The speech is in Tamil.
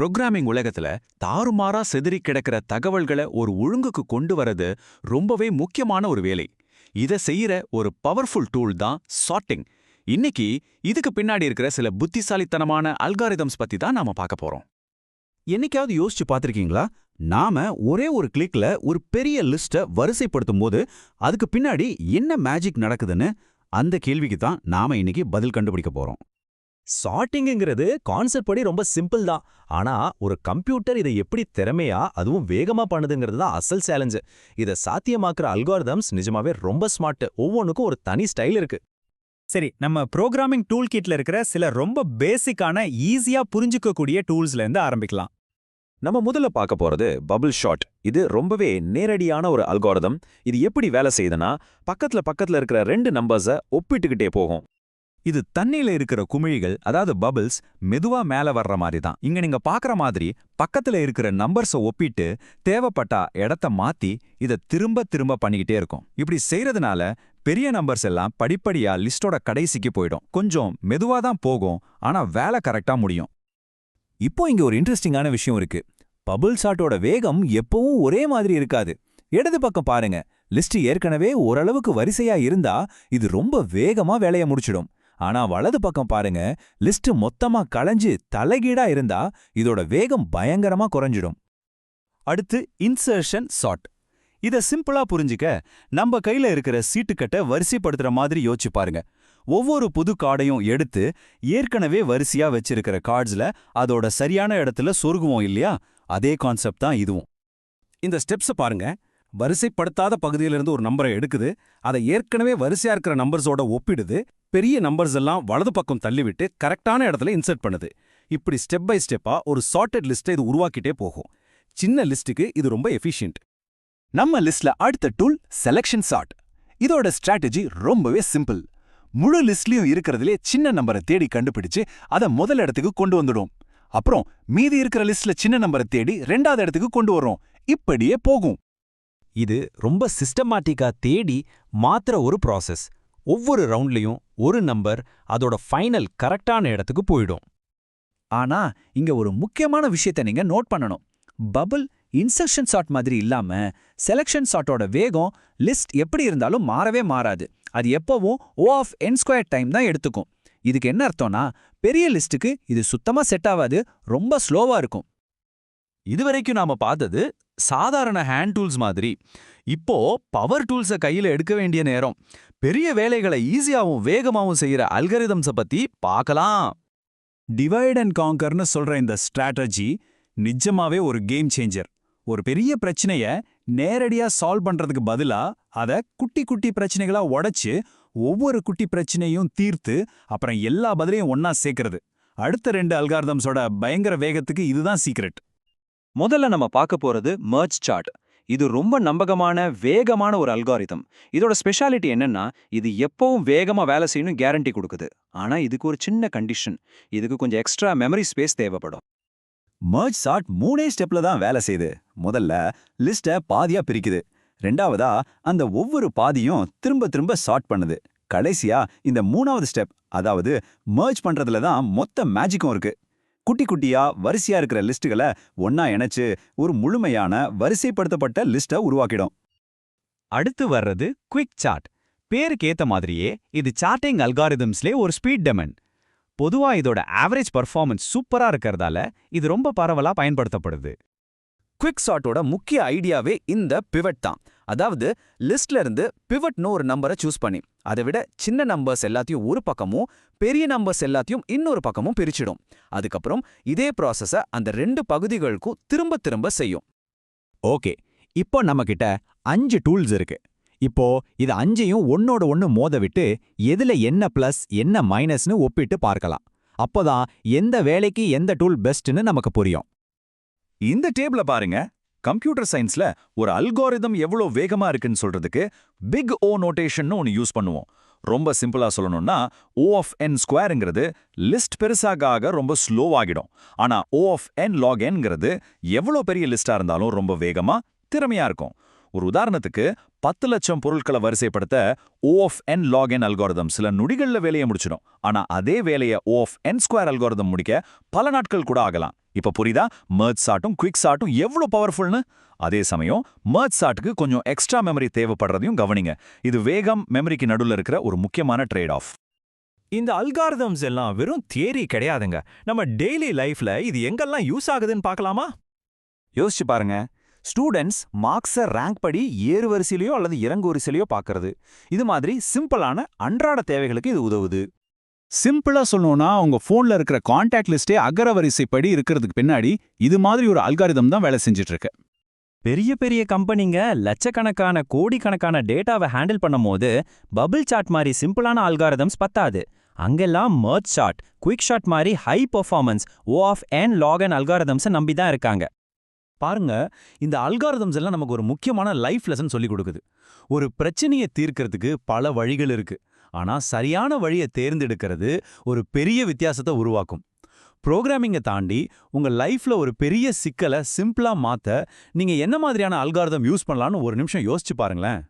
ப்ரோக்ராமிங் உலகத்துல தாறுமாறா செதறி கிடக்கிற தகவல்களை ஒரு ஒழுங்குக்கு கொண்டு வரது ரொம்பவே முக்கியமான ஒரு வேலை. இத செய்யற ஒரு பவர்ஃபுல் டூல் தான் சார்ட்டிங் இன்னைக்கு இதுக்கு பின்னாடி இருக்கிற சில புத்திசாலித்தனமான அல்காரிதம்ஸ் பத்தி தான் நாம பார்க்க போறோம். என்னைக்காவது யோசிச்சு பார்த்துருக்கீங்களா? நாம ஒரே ஒரு கிளிக்ல ஒரு பெரிய லிஸ்ட்டை வரிசைப்படுத்தும் போது அதுக்கு பின்னாடி என்ன மேஜிக் நடக்குதுன்னு அந்த கேள்விக்கு தான் நாம இன்னைக்கு பதில் கண்டுபிடிக்க போறோம். சார்ட்டிங்கிறது கான்செப்ட் படி ரொம்ப சிம்பிள் தான். ஆனா ஒரு கம்ப்யூட்டர் இதை எப்படி திறமையா அதுவும் வேகமா பண்ணுதுங்கிறது தான் அசல் சேலஞ்சு இதை சாத்தியமாக்குற அல்காரிதம்ஸ் நிஜமாவே ரொம்ப ஸ்மார்ட் ஒவ்வொன்றுக்கும் ஒரு தனி ஸ்டைல் இருக்கு. சரி நம்ம ப்ரோக்ராமிங் டூல் கிட்ல இருக்கிற சில ரொம்ப பேசிக்கான ஈஸியா புரிஞ்சுக்கக்கூடிய டூல்ஸ்ல இருந்து ஆரம்பிக்கலாம். நம்ம முதல்ல பார்க்க போறது பபிள் ஷாட் இது ரொம்பவே நேரடியான ஒரு அல்காரதம் இது எப்படி வேலை செய்யுதுன்னா பக்கத்துல பக்கத்துல இருக்கிற ரெண்டு நம்பர்ஸை ஒப்பிட்டுக்கிட்டே போகும். இது தண்ணியில இருக்கிற குமிழிகள் அதாவது பபிள்ஸ் மெதுவா மேல வர்ற மாதிரி தான் இங்க நீங்க பாக்குற மாதிரி பக்கத்துல இருக்கிற நம்பர்ஸ ஒப்பிட்டு தேவைப்பட்டா இடத்த மாத்தி இத திரும்ப திரும்ப பண்ணிக்கிட்டே இருக்கும். இப்படி செய்யறதுனால பெரிய நம்பர்ஸ் எல்லாம் படிப்படியா லிஸ்டோட கடைசிக்கு போயிடும். கொஞ்சம் மெதுவா தான் போகும் ஆனா வேலை கரெக்டா முடியும். இப்போ இங்க ஒரு இன்ட்ரெஸ்டிங்கான விஷயம் இருக்கு. பபுள் சாட்டோட வேகம் எப்பவும் ஒரே மாதிரி இருக்காது. இடது பக்கம் பாருங்க லிஸ்ட் ஏற்கனவே ஓரளவுக்கு வரிசையா இருந்தா இது ரொம்ப வேகமா வேலைய முடிச்சிடும். ஆனா வலது பக்கம் பாருங்க லிஸ்ட் மொத்தமா களைஞ்சு தலைகீடா இருந்தா இதோட வேகம் பயங்கரமா குறைஞ்சிடும். அடுத்து இன்சர்ஷன் சார்ட் இத சிம்பிளா புரிஞ்சுக்க நம்ம கையில இருக்கிற சீட்டுக்கட்டை வரிசைப்படுத்துற மாதிரி யோசிச்சு பாருங்க. ஒவ்வொரு புது கார்டையும் எடுத்து ஏற்கனவே வரிசையா வச்சிருக்கிற கார்ட்ஸ்ல அதோட சரியான இடத்துல சொருகுவோம் இல்லையா? அதே கான்செப்ட் தான் இதுவும். இந்த ஸ்டெப்ஸை பாருங்க. வரிசைப்படுத்தாத பகுதியிலிருந்து ஒரு நம்பரை எடுக்குது. அதை ஏற்கனவே வரிசையா இருக்கிற நம்பர்ஸோட ஒப்பிடுது. பெரிய நம்பர்ஸ் எல்லாம் வலது பக்கம் தள்ளிவிட்டு கரெக்டான இடத்துல இன்சர்ட் பண்ணுது. இப்படி ஸ்டெப் பை ஸ்டெப்பா ஒரு சார்ட்டட் லிஸ்ட்டை இது உருவாக்கிட்டே போகும். சின்ன லிஸ்ட்டுக்கு இது ரொம்ப எஃபிஷியன்ட். நம்ம லிஸ்ட்ல அடுத்த டூல் செலக்ஷன் சார்ட். இதோட ஸ்ட்ராட்டஜி ரொம்பவே சிம்பிள். முழு லிஸ்ட்லயும் இருக்கிறதுலே சின்ன நம்பரை தேடி கண்டுபிடிச்சு அதை முதல் இடத்துக்கு கொண்டு வந்துடும். அப்புறம் மீதி இருக்கிற லிஸ்ட்ல சின்ன நம்பரை தேடி ரெண்டாவது இடத்துக்கு கொண்டு வர்றோம். இப்படியே போகும். இது ரொம்ப சிஸ்டமாட்டிக்கா தேடி மாத்திர ஒரு ப்ராசஸ் ஒவ்வொரு ரவுண்ட்லயும் ஒரு நம்பர் அதோட ஃபைனல் கரெக்டான இடத்துக்கு போயிடும். ஆனா இங்க ஒரு முக்கியமான விஷயத்தை நீங்க நோட் பண்ணணும். பபுள் இன்சர்ஷன் ஷாட் மாதிரி இல்லாம செலக்ஷன் ஷாட்டோட வேகம் லிஸ்ட் எப்படி இருந்தாலும் மாறவே மாறாது. அது எப்பவும் O of n square time தான் எடுத்துக்கும். இதுக்கு என்ன அர்த்தம்னா பெரிய லிஸ்ட்டுக்கு இது சுத்தமா செட் ஆகாது ரொம்ப ஸ்லோவா இருக்கும். இதுவரைக்கும் நாம பார்த்தது சாதாரண ஹேண்ட் டூல்ஸ் மாதிரி. இப்போ பவர் டூல்ஸை கையில எடுக்க வேண்டிய நேரம். பெரிய வேலைகளை ஈஸியாவும் வேகமாவும் செய்யற அல்கரிதம்ஸை பத்தி பார்க்கலாம். டிவைட் அண்ட் காங்கர்னு சொல்ற இந்த ஸ்ட்ராட்டஜி நிஜமாவே ஒரு கேம் சேஞ்சர் ஒரு பெரிய பிரச்சனைய நேரடியா சால்வ் பண்றதுக்கு பதிலா அத குட்டி குட்டி பிரச்சனைகளா உடைச்சு ஒவ்வொரு குட்டி பிரச்சனையும் தீர்த்து அப்புறம் எல்லா பதிலையும் ஒன்னா சேர்க்கறது. அடுத்த ரெண்டு அல்காரதம்ஸோட பயங்கர வேகத்துக்கு இதுதான் சீக்ரெட் முதல்ல நம்ம பார்க்க போறது மர்ச் சார்ட் இது ரொம்ப நம்பகமான வேகமான ஒரு அல்காரிதம் இதோட ஸ்பெஷாலிட்டி என்னன்னா இது எப்பவும் வேகமா வேலை செய்யணும் கேரண்டி கொடுக்குது. ஆனா இதுக்கு ஒரு சின்ன கண்டிஷன் இதுக்கு கொஞ்சம் எக்ஸ்ட்ரா மெமரி ஸ்பேஸ் தேவைப்படும். மர்ஜ் சார்ட் மூணே ஸ்டெப்ல தான் வேலை செய்யுது. முதல்ல லிஸ்ட்டை பாதியா பிரிக்குது. ரெண்டாவதா அந்த ஒவ்வொரு பாதியும் திரும்ப திரும்ப சார்ட் பண்ணுது. கடைசியா இந்த மூணாவது ஸ்டெப் அதாவது மர்ஜ் பண்றதுல தான் மொத்த மேஜிக்கும் இருக்கு. குட்டி குட்டியா வரிசையா இருக்கிற லிஸ்ட்டுகளை ஒன்னா இணைச்சு ஒரு முழுமையான வரிசைப்படுத்தப்பட்ட லிஸ்ட்டை உருவாக்கிடும். அடுத்து வர்றது குவிக் சார்ட் பேருக்கு ஏத்த மாதிரியே இது சார்ட்டிங் அல்காரிதம்ஸ்லே ஒரு ஸ்பீட் டெமன் பொதுவா இதோட ஆவரேஜ் பர்ஃபார்மன்ஸ் சூப்பரா இருக்கறதால இது ரொம்ப பரவலா பயன்படுத்தப்படுது. குவிக் சார்ட்டோட முக்கிய ஐடியாவே இந்த பிவட் தான். அதாவது லிஸ்ட்ல இருந்து பிவட்னு ஒரு நம்பரை சூஸ் பண்ணி அதை விட சின்ன நம்பர்ஸ் எல்லாத்தையும் ஒரு பக்கமும் பெரிய நம்பர்ஸ் எல்லாத்தையும் இன்னொரு பக்கமும் பிரிச்சிடும். அதுக்கப்புறம் இதே ப்ராசஸ அந்த ரெண்டு பகுதிகளுக்கும் திரும்ப திரும்ப செய்யும். ஓகே. இப்போ நம்மகிட்ட அஞ்சு டூல்ஸ் இருக்கு. இப்போ இது அஞ்சையும் ஒன்னோட ஒன்னு மோத விட்டு எதுல என்ன பிளஸ் என்ன மைனஸ்னு ஒப்பிட்டு பார்க்கலாம். அப்போதான் எந்த வேலைக்கு எந்த டூல் பெஸ்ட்னு நமக்கு புரியும். இந்த டேபிள பாருங்க. கம்ப்யூட்டர் சயின்ஸ்ல ஒரு அல்கோரிதம் எவ்வளோ வேகமா இருக்குன்னு சொல்றதுக்கு பிக் ஓ நோட்டேஷன் ஒன்று யூஸ் பண்ணுவோம். ரொம்ப சிம்பிளா சொல்லணும்னா ஓ ஆஃப் என் ஸ்கொயருங்கிறது லிஸ்ட் பெருசாக ஆக ரொம்ப ஸ்லோவாகிடும் ஆனா ஓ ஆஃப் என் லாக் என்கிறது எவ்வளோ பெரிய லிஸ்டா இருந்தாலும் ரொம்ப வேகமா திறமையா இருக்கும். ஒரு உதாரணத்துக்கு பத்து லட்சம் பொருட்களை வரிசைப்படுத்த ஓ ஆஃப் என் லாக் என் அல்கோரதம் சில நொடிகள்ல வேலையை முடிச்சிடும். ஆனா அதே வேலையை ஓ ஆஃப் என் ஸ்கொயர் அல்கோரதம் முடிக்க பல நாட்கள் கூட ஆகலாம். இப்ப புரியுதா? மர்ஜ் சாட்டும் குவிக் சாட்டும் எவ்வளவு பவர்ஃபுல்னு அதே சமயம் மர்ஜ் சாட்டுக்கு கொஞ்சம் எக்ஸ்ட்ரா மெமரி தேவைப்படுறதையும் கவனிங்க. இது வேகம் மெமரிக்கு நடுவுல இருக்கிற ஒரு முக்கியமான ட்ரேட் ஆஃப் இந்த அல்காரிதம்ஸ் எல்லாம் வெறும் தியரி கிடையாதுங்க. நம்ம டெய்லி லைஃப்ல இது எங்கெல்லாம் யூஸ் ஆகுதுன்னு பார்க்கலாமா? யோசிச்சு பாருங்க. ஸ்டூடெண்ட்ஸ் மார்க்ஸை ரேங்க் படி ஏறு வரிசையிலையோ அல்லது இறங்கு வரிசையிலையோ பார்க்கறது. இது மாதிரி சிம்பிளான அன்றாட தேவைகளுக்கு இது உதவுது. சிம்பிளா சொல்லணும்னா உங்க போன்ல இருக்கிற கான்டாக்ட் லிஸ்டே அகரவரிசைப்படி இருக்கிறதுக்கு பின்னாடி இது மாதிரி ஒரு அல்காரிதம் தான் வேலை செஞ்சுட்டு இருக்கு பெரிய பெரிய கம்பெனிங்க லட்சக்கணக்கான கோடிக்கணக்கான டேட்டாவை ஹேண்டில் பண்ணும்போது பபிள் சாட் மாதிரி சிம்பிளான அல்காரிதம்ஸ் பத்தாது. அங்கெல்லாம் மர்ச் சாட் குயிக் ஷாட் மாதிரி high performance O of n log n அல்காரதம்ஸை நம்பி தான் இருக்காங்க. பாருங்க இந்த அல்காரிதம்ஸ் எல்லாம் நமக்கு ஒரு முக்கியமான லைஃப் லெசன் சொல்லிக் கொடுக்குது. ஒரு பிரச்சனையை தீர்க்கறதுக்கு பல வழிகள் இருக்கு. ஆனா சரியான வழியை தேர்ந்தெடுக்கிறது ஒரு பெரிய வித்தியாசத்தை உருவாக்கும். ப்ரோக்ராமிங்கை தாண்டி உங்க லைஃப்ல ஒரு பெரிய சிக்கலை சிம்பிளா மாத்த நீங்க என்ன மாதிரியான அல்காரதம் யூஸ் பண்ணலாம்னு ஒரு நிமிஷம் யோசிச்சு பாருங்களேன்.